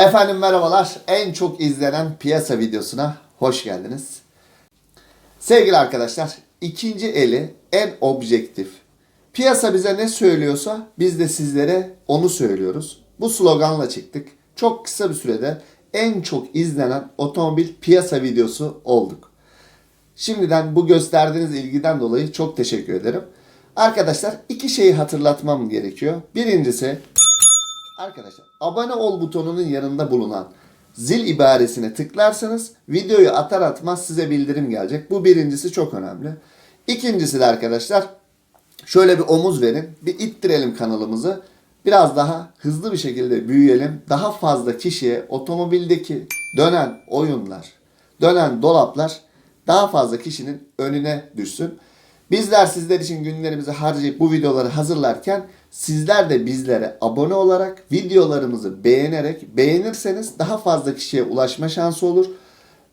Efendim merhabalar. En çok izlenen piyasa videosuna hoş geldiniz. Sevgili arkadaşlar, ikinci eli en objektif. Piyasa bize ne söylüyorsa biz de sizlere onu söylüyoruz. Bu sloganla çıktık. Çok kısa bir sürede en çok izlenen otomobil piyasa videosu olduk. Şimdiden bu gösterdiğiniz ilgiden dolayı çok teşekkür ederim. Arkadaşlar iki şeyi hatırlatmam gerekiyor. Birincisi Arkadaşlar abone ol butonunun yanında bulunan zil ibaresine tıklarsanız videoyu atar atmaz size bildirim gelecek. Bu birincisi çok önemli. İkincisi de arkadaşlar şöyle bir omuz verin. Bir ittirelim kanalımızı. Biraz daha hızlı bir şekilde büyüyelim. Daha fazla kişiye otomobildeki dönen oyunlar, dönen dolaplar daha fazla kişinin önüne düşsün. Bizler sizler için günlerimizi harcayıp bu videoları hazırlarken sizler de bizlere abone olarak videolarımızı beğenerek beğenirseniz daha fazla kişiye ulaşma şansı olur.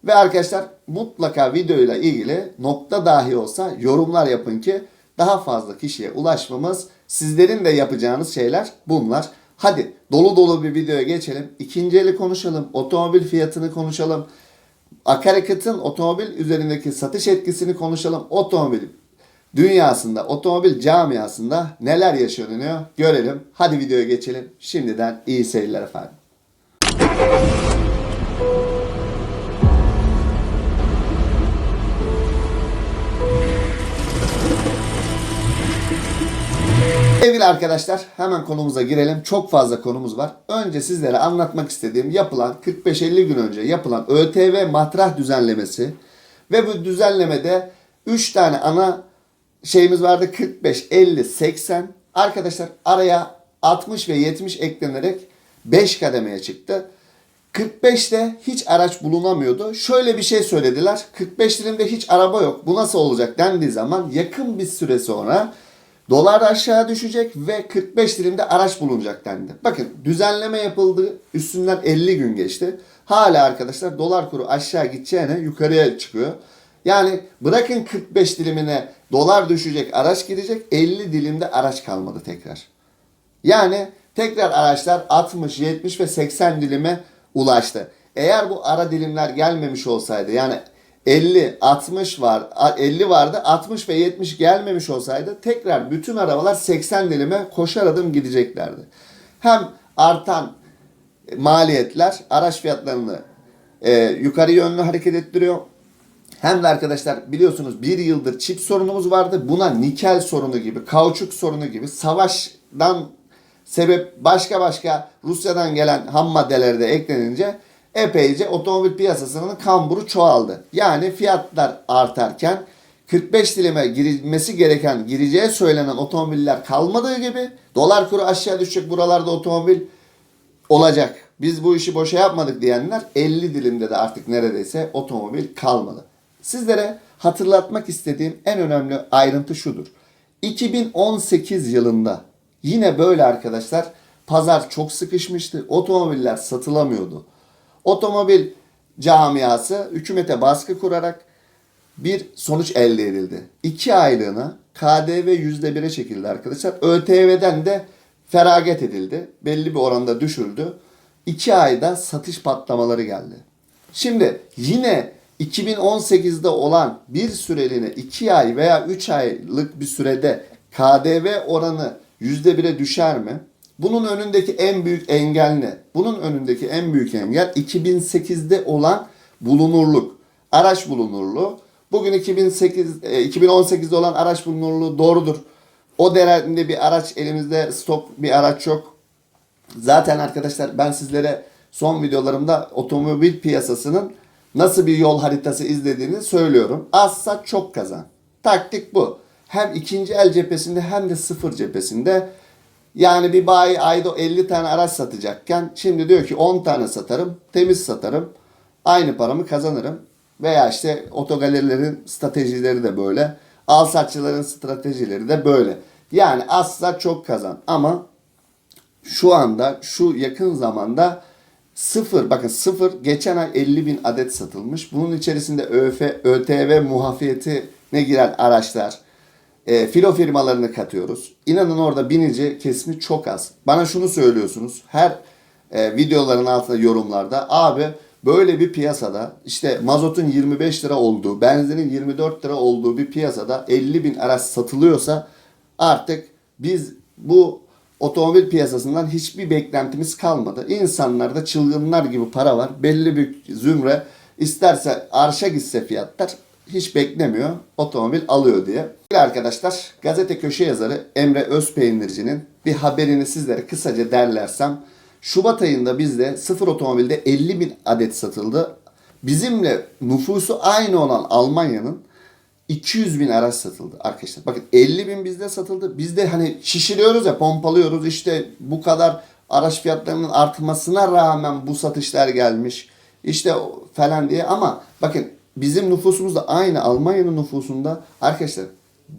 Ve arkadaşlar mutlaka videoyla ilgili nokta dahi olsa yorumlar yapın ki daha fazla kişiye ulaşmamız sizlerin de yapacağınız şeyler bunlar. Hadi dolu dolu bir videoya geçelim. İkinci eli konuşalım. Otomobil fiyatını konuşalım. Akaryakıtın otomobil üzerindeki satış etkisini konuşalım. Otomobil dünyasında, otomobil camiasında neler yaşanıyor görelim. Hadi videoya geçelim. Şimdiden iyi seyirler efendim. Sevgili arkadaşlar hemen konumuza girelim. Çok fazla konumuz var. Önce sizlere anlatmak istediğim yapılan 45-50 gün önce yapılan ÖTV matrah düzenlemesi ve bu düzenlemede 3 tane ana şeyimiz vardı 45, 50, 80. Arkadaşlar araya 60 ve 70 eklenerek 5 kademeye çıktı. 45'te hiç araç bulunamıyordu. Şöyle bir şey söylediler. 45 dilimde hiç araba yok. Bu nasıl olacak dendiği zaman yakın bir süre sonra dolar aşağı düşecek ve 45 dilimde araç bulunacak dendi. Bakın düzenleme yapıldı. Üstünden 50 gün geçti. Hala arkadaşlar dolar kuru aşağı gideceğine yukarıya çıkıyor. Yani bırakın 45 dilimine dolar düşecek, araç gidecek. 50 dilimde araç kalmadı tekrar. Yani tekrar araçlar 60, 70 ve 80 dilime ulaştı. Eğer bu ara dilimler gelmemiş olsaydı yani 50, 60 var, 50 vardı, 60 ve 70 gelmemiş olsaydı tekrar bütün arabalar 80 dilime koşar adım gideceklerdi. Hem artan maliyetler araç fiyatlarını e, yukarı yönlü hareket ettiriyor. Hem de arkadaşlar biliyorsunuz bir yıldır çip sorunumuz vardı. Buna nikel sorunu gibi, kauçuk sorunu gibi savaştan sebep başka başka Rusya'dan gelen ham maddeler de eklenince epeyce otomobil piyasasının kamburu çoğaldı. Yani fiyatlar artarken 45 dilime girilmesi gereken, gireceği söylenen otomobiller kalmadığı gibi dolar kuru aşağı düşecek buralarda otomobil olacak. Biz bu işi boşa yapmadık diyenler 50 dilimde de artık neredeyse otomobil kalmadı. Sizlere hatırlatmak istediğim en önemli ayrıntı şudur. 2018 yılında yine böyle arkadaşlar pazar çok sıkışmıştı. Otomobiller satılamıyordu. Otomobil camiası hükümete baskı kurarak bir sonuç elde edildi. 2 aylığına KDV %1'e çekildi arkadaşlar. ÖTV'den de feragat edildi. Belli bir oranda düşüldü. 2 ayda satış patlamaları geldi. Şimdi yine 2018'de olan bir süreliğine 2 ay veya 3 aylık bir sürede KDV oranı %1'e düşer mi? Bunun önündeki en büyük engel ne? Bunun önündeki en büyük engel 2008'de olan bulunurluk. Araç bulunurluğu. Bugün 2008 e, 2018'de olan araç bulunurluğu doğrudur. O dönemde bir araç elimizde stok bir araç yok. Zaten arkadaşlar ben sizlere son videolarımda otomobil piyasasının nasıl bir yol haritası izlediğini söylüyorum. Az çok kazan. Taktik bu. Hem ikinci el cephesinde hem de sıfır cephesinde. Yani bir bayi ayda 50 tane araç satacakken şimdi diyor ki 10 tane satarım, temiz satarım. Aynı paramı kazanırım. Veya işte otogalerilerin stratejileri de böyle. Al satçıların stratejileri de böyle. Yani sat çok kazan. Ama şu anda şu yakın zamanda sıfır bakın sıfır geçen ay 50 bin adet satılmış. Bunun içerisinde ÖF, ÖTV muafiyetine giren araçlar e, filo firmalarını katıyoruz. İnanın orada binici kesimi çok az. Bana şunu söylüyorsunuz. Her e, videoların altında yorumlarda abi böyle bir piyasada işte mazotun 25 lira olduğu, benzinin 24 lira olduğu bir piyasada 50 bin araç satılıyorsa artık biz bu otomobil piyasasından hiçbir beklentimiz kalmadı. İnsanlarda çılgınlar gibi para var. Belli bir zümre isterse arşa gitse fiyatlar hiç beklemiyor. Otomobil alıyor diye. Arkadaşlar gazete köşe yazarı Emre Özpeynirci'nin bir haberini sizlere kısaca derlersem Şubat ayında bizde sıfır otomobilde 50 bin adet satıldı. Bizimle nüfusu aynı olan Almanya'nın 200 bin araç satıldı arkadaşlar. Bakın 50 bin bizde satıldı. Biz de hani şişiriyoruz ya pompalıyoruz işte bu kadar araç fiyatlarının artmasına rağmen bu satışlar gelmiş. İşte falan diye ama bakın bizim nüfusumuz da aynı Almanya'nın nüfusunda arkadaşlar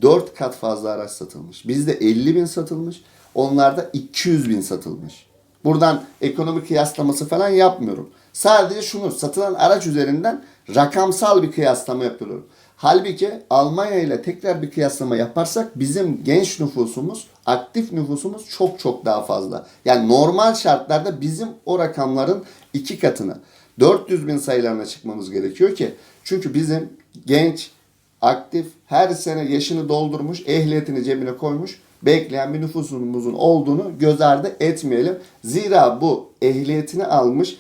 4 kat fazla araç satılmış. Bizde 50 bin satılmış. Onlarda 200 bin satılmış. Buradan ekonomik kıyaslaması falan yapmıyorum. Sadece şunu satılan araç üzerinden rakamsal bir kıyaslama yapıyorum. Halbuki Almanya ile tekrar bir kıyaslama yaparsak bizim genç nüfusumuz, aktif nüfusumuz çok çok daha fazla. Yani normal şartlarda bizim o rakamların iki katını 400 bin sayılarına çıkmamız gerekiyor ki çünkü bizim genç, aktif, her sene yaşını doldurmuş, ehliyetini cebine koymuş, bekleyen bir nüfusumuzun olduğunu göz ardı etmeyelim. Zira bu ehliyetini almış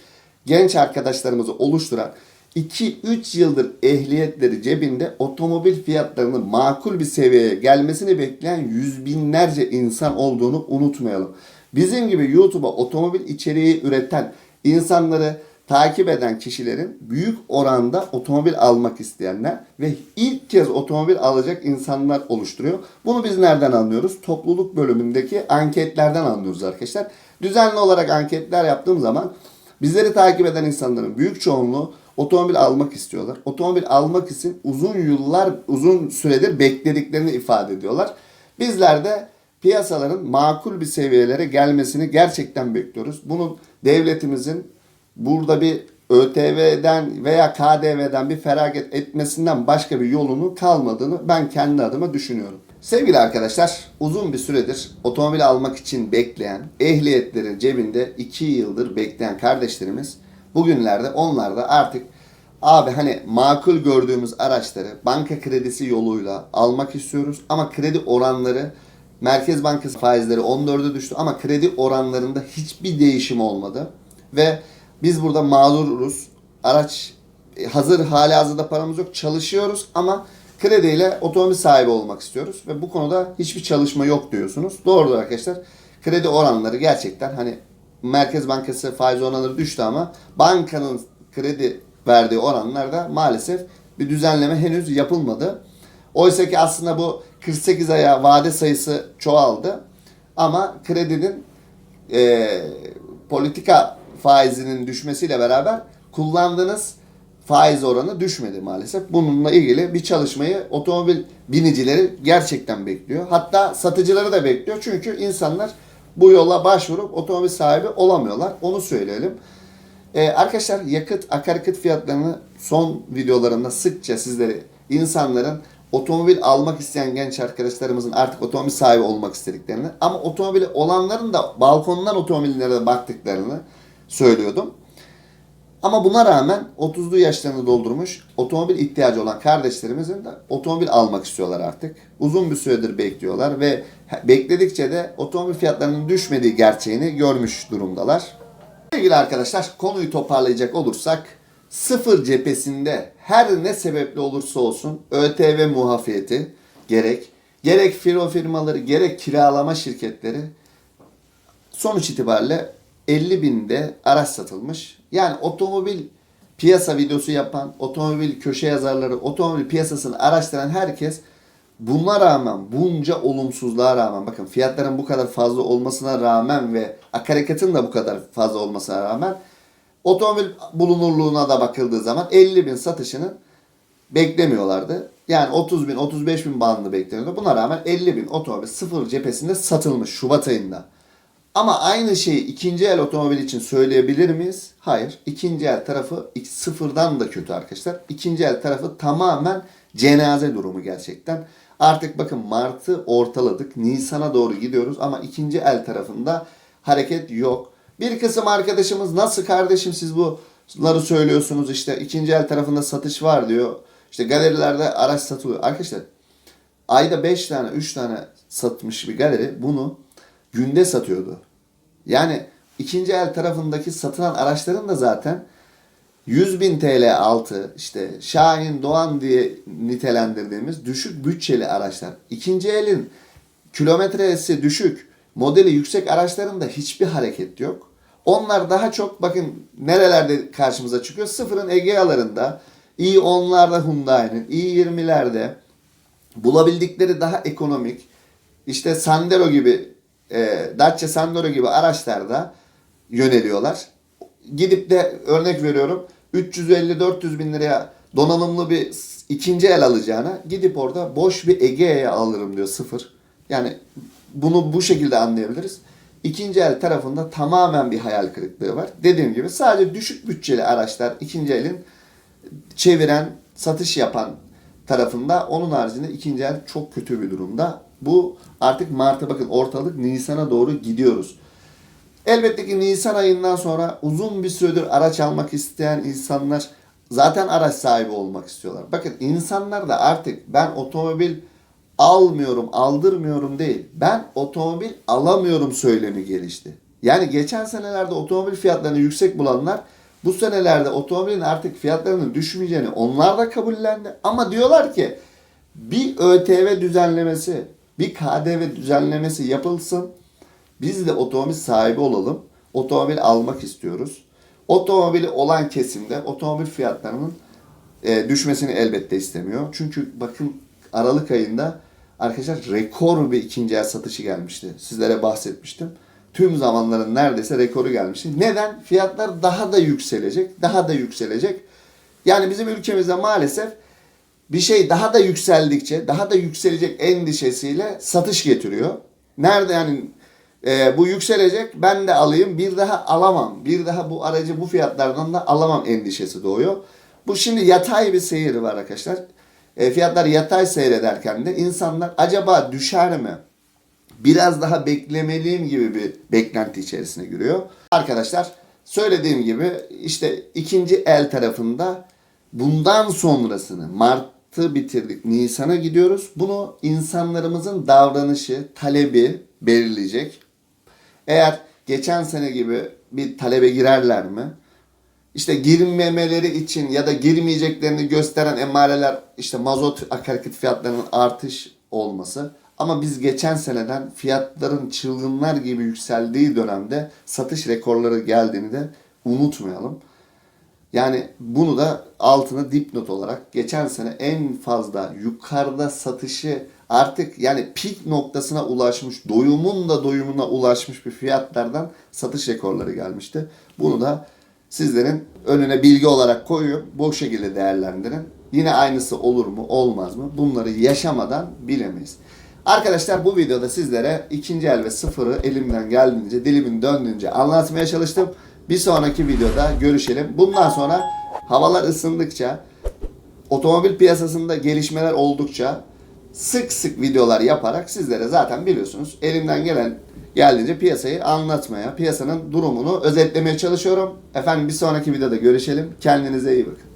genç arkadaşlarımızı oluşturan 2-3 yıldır ehliyetleri cebinde otomobil fiyatlarının makul bir seviyeye gelmesini bekleyen yüz binlerce insan olduğunu unutmayalım. Bizim gibi YouTube'a otomobil içeriği üreten insanları takip eden kişilerin büyük oranda otomobil almak isteyenler ve ilk kez otomobil alacak insanlar oluşturuyor. Bunu biz nereden anlıyoruz? Topluluk bölümündeki anketlerden anlıyoruz arkadaşlar. Düzenli olarak anketler yaptığım zaman bizleri takip eden insanların büyük çoğunluğu otomobil almak istiyorlar. Otomobil almak için uzun yıllar, uzun süredir beklediklerini ifade ediyorlar. Bizler de piyasaların makul bir seviyelere gelmesini gerçekten bekliyoruz. Bunun devletimizin burada bir ÖTV'den veya KDV'den bir feragat etmesinden başka bir yolunun kalmadığını ben kendi adıma düşünüyorum. Sevgili arkadaşlar, uzun bir süredir otomobil almak için bekleyen, ehliyetleri cebinde 2 yıldır bekleyen kardeşlerimiz bugünlerde onlar da artık abi hani makul gördüğümüz araçları banka kredisi yoluyla almak istiyoruz ama kredi oranları Merkez Bankası faizleri 14'e düştü ama kredi oranlarında hiçbir değişim olmadı. Ve biz burada mağduruz. Araç e, hazır hali hazırda paramız yok. Çalışıyoruz ama krediyle otomobil sahibi olmak istiyoruz. Ve bu konuda hiçbir çalışma yok diyorsunuz. Doğrudur arkadaşlar. Kredi oranları gerçekten hani Merkez Bankası faiz oranları düştü ama bankanın kredi verdiği oranlarda maalesef bir düzenleme henüz yapılmadı. Oysa ki aslında bu 48 aya vade sayısı çoğaldı. Ama kredinin e, politika faizinin düşmesiyle beraber kullandığınız faiz oranı düşmedi maalesef. Bununla ilgili bir çalışmayı otomobil binicileri gerçekten bekliyor. Hatta satıcıları da bekliyor. Çünkü insanlar bu yola başvurup otomobil sahibi olamıyorlar. Onu söyleyelim. Ee, arkadaşlar yakıt, akaryakıt fiyatlarını son videolarımda sıkça sizlere insanların otomobil almak isteyen genç arkadaşlarımızın artık otomobil sahibi olmak istediklerini ama otomobili olanların da balkondan otomobillere baktıklarını söylüyordum. Ama buna rağmen 30'lu yaşlarını doldurmuş otomobil ihtiyacı olan kardeşlerimizin de otomobil almak istiyorlar artık. Uzun bir süredir bekliyorlar ve bekledikçe de otomobil fiyatlarının düşmediği gerçeğini görmüş durumdalar. Sevgili arkadaşlar konuyu toparlayacak olursak sıfır cephesinde her ne sebeple olursa olsun ÖTV muafiyeti gerek gerek filo firmaları gerek kiralama şirketleri sonuç itibariyle 50 binde araç satılmış. Yani otomobil piyasa videosu yapan, otomobil köşe yazarları, otomobil piyasasını araştıran herkes buna rağmen, bunca olumsuzluğa rağmen, bakın fiyatların bu kadar fazla olmasına rağmen ve akaryakıtın da bu kadar fazla olmasına rağmen otomobil bulunurluğuna da bakıldığı zaman 50 bin satışını beklemiyorlardı. Yani 30 bin, 35 bin bandını bekleniyordu. Buna rağmen 50 bin otomobil sıfır cephesinde satılmış Şubat ayında. Ama aynı şeyi ikinci el otomobil için söyleyebilir miyiz? Hayır. İkinci el tarafı sıfırdan da kötü arkadaşlar. İkinci el tarafı tamamen cenaze durumu gerçekten. Artık bakın Mart'ı ortaladık. Nisan'a doğru gidiyoruz ama ikinci el tarafında hareket yok. Bir kısım arkadaşımız nasıl kardeşim siz bunları söylüyorsunuz işte ikinci el tarafında satış var diyor. İşte galerilerde araç satılıyor. Arkadaşlar ayda 5 tane 3 tane satmış bir galeri bunu günde satıyordu. Yani ikinci el tarafındaki satılan araçların da zaten 100 bin TL altı işte Şahin Doğan diye nitelendirdiğimiz düşük bütçeli araçlar. İkinci elin kilometresi düşük, modeli yüksek araçlarında hiçbir hareket yok. Onlar daha çok bakın nerelerde karşımıza çıkıyor? Sıfırın Egea'larında, i10'larda Hyundai'nin, i20'lerde bulabildikleri daha ekonomik işte Sandero gibi e, Dacia Sandero gibi araçlarda yöneliyorlar. Gidip de örnek veriyorum 350-400 bin liraya donanımlı bir ikinci el alacağına gidip orada boş bir Egea'ya alırım diyor sıfır. Yani bunu bu şekilde anlayabiliriz. İkinci el tarafında tamamen bir hayal kırıklığı var. Dediğim gibi sadece düşük bütçeli araçlar ikinci elin çeviren, satış yapan tarafında onun haricinde ikinci el çok kötü bir durumda. Bu artık Mart'a bakın ortalık Nisan'a doğru gidiyoruz. Elbette ki Nisan ayından sonra uzun bir süredir araç almak isteyen insanlar zaten araç sahibi olmak istiyorlar. Bakın insanlar da artık ben otomobil almıyorum, aldırmıyorum değil. Ben otomobil alamıyorum söylemi gelişti. Yani geçen senelerde otomobil fiyatlarını yüksek bulanlar bu senelerde otomobilin artık fiyatlarının düşmeyeceğini onlar da kabullendi. Ama diyorlar ki bir ÖTV düzenlemesi, bir KDV düzenlemesi yapılsın. Biz de otomobil sahibi olalım. Otomobil almak istiyoruz. Otomobili olan kesimde otomobil fiyatlarının e, düşmesini elbette istemiyor. Çünkü bakın Aralık ayında arkadaşlar rekor bir ikinci el satışı gelmişti. Sizlere bahsetmiştim. Tüm zamanların neredeyse rekoru gelmişti. Neden? Fiyatlar daha da yükselecek, daha da yükselecek. Yani bizim ülkemizde maalesef bir şey daha da yükseldikçe, daha da yükselecek endişesiyle satış getiriyor. Nerede yani e, bu yükselecek ben de alayım bir daha alamam. Bir daha bu aracı bu fiyatlardan da alamam endişesi doğuyor. Bu şimdi yatay bir seyir var arkadaşlar. E, fiyatlar yatay seyrederken de insanlar acaba düşer mi? Biraz daha beklemeliyim gibi bir beklenti içerisine giriyor. Arkadaşlar söylediğim gibi işte ikinci el tarafında bundan sonrasını Mart'ı bitirdik Nisan'a gidiyoruz. Bunu insanlarımızın davranışı, talebi belirleyecek. Eğer geçen sene gibi bir talebe girerler mi? İşte girmemeleri için ya da girmeyeceklerini gösteren emareler işte mazot akaryakıt fiyatlarının artış olması. Ama biz geçen seneden fiyatların çılgınlar gibi yükseldiği dönemde satış rekorları geldiğini de unutmayalım. Yani bunu da altına dipnot olarak geçen sene en fazla yukarıda satışı artık yani pik noktasına ulaşmış, doyumun da doyumuna ulaşmış bir fiyatlardan satış rekorları gelmişti. Bunu da sizlerin önüne bilgi olarak koyuyorum. Bu şekilde değerlendirin. Yine aynısı olur mu, olmaz mı? Bunları yaşamadan bilemeyiz. Arkadaşlar bu videoda sizlere ikinci el ve sıfırı elimden geldiğince, dilimin döndüğünce anlatmaya çalıştım. Bir sonraki videoda görüşelim. Bundan sonra havalar ısındıkça, otomobil piyasasında gelişmeler oldukça sık sık videolar yaparak sizlere zaten biliyorsunuz elimden gelen geldiğince piyasayı anlatmaya, piyasanın durumunu özetlemeye çalışıyorum. Efendim bir sonraki videoda görüşelim. Kendinize iyi bakın.